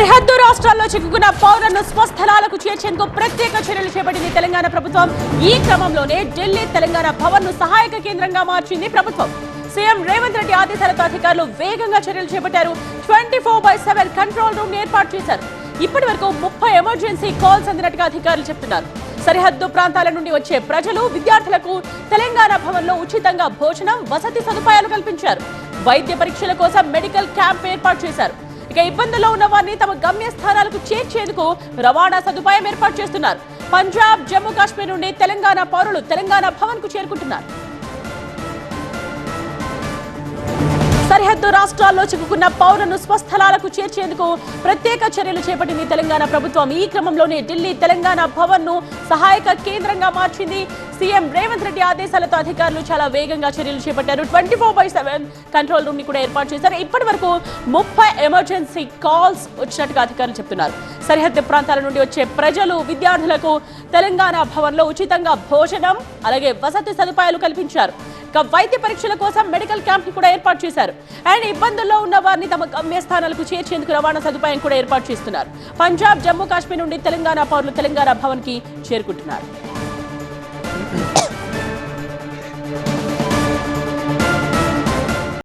సరిహద్దు రాష్ట్రాల్లో చిక్కుకున్న పౌరులను స్వస్థలాలకు చేర్చేందుకు ప్రత్యేక చర్యలు చేపట్టింది తెలంగాణ ప్రభుత్వం. ఈ క్రమంలోనే ఢిల్లీ తెలంగాణ భవన్ను సహాయక కేంద్రంగా మార్చింది ప్రభుత్వం. సీఎం రేవంత్ రెడ్డి ఆదేశాలతో అధికారులు వేగంగా చర్యలు చేపట్టారు. Twenty four by seven control room ఏర్పాటు చేశారు. ఇప్పటి వరకు ముప్పై ఎమర్జెన్సీ కాల్స్ అందినట్టుగా అధికారులు చెప్తున్నారు. సరిహద్దు ప్రాంతాల నుండి వచ్చే ప్రజలు విద్యార్థులకు తెలంగాణ భవన్లో ఉచితంగా భోజనం వసతి సదుపాయాలు కల్పించారు. వైద్య పరీక్షల కోసం మెడికల్ క్యాంప్ ఏర్పాటు చేశారు. ఇక ఇబ్బందుల్లో ఉన్న వారిని తమ గమ్యస్థానాలకు చేర్చేందుకు రవాణా సదుపాయం ఏర్పాటు చేస్తున్నారు. పంజాబ్ జమ్మూ కాశ్మీర్ నుండి తెలంగాణ పౌరులు తెలంగాణ భవన్కు చేరుకుంటున్నారు. సరిహద్దు రాష్ట్రాల్లో చిక్కుకున్న పౌరులను స్వస్థలాలకు చేర్చేందుకు ప్రత్యేక చర్యలు చేపట్టింది తెలంగాణ ప్రభుత్వం. ఈ క్రమంలోనే ఢిల్లీ తెలంగాణ భవన్ను సహాయక కేంద్రంగా మార్చింది. సీఎం రేవంత్ రెడ్డి ఆదేశాలతో అధికారులు చాలా వేగంగా చర్యలు చేపట్టారు. Twenty four by seven control రూమ్ని కూడా ఏర్పాటు చేశారు. ఇప్పటి వరకు ముప్పై ఎమర్జెన్సీ కాల్స్ వచ్చినట్టుగా అధికారులు చెప్తున్నారు. సరిహద్దు ప్రాంతాల నుండి వచ్చే ప్రజలు విద్యార్థులకు తెలంగాణ భవన్లో ఉచితంగా భోజనం అలాగే వసతి సదుపాయాలు కల్పించారు. ఇక వైద్య పరీక్షల కోసం మెడికల్ క్యాంప్ కూడా ఏర్పాటు చేశారు. అండ్ ఇబ్బందుల్లో ఉన్న వారిని తమ గమ్యస్థానాలకు చేర్చేందుకు రవాణా సదుపాయం కూడా ఏర్పాటు చేస్తున్నారు. పంజాబ్ జమ్మూ కాశ్మీర్ నుండి తెలంగాణ పౌరులు తెలంగాణ భవన్కి చేరుకుంటున్నారు.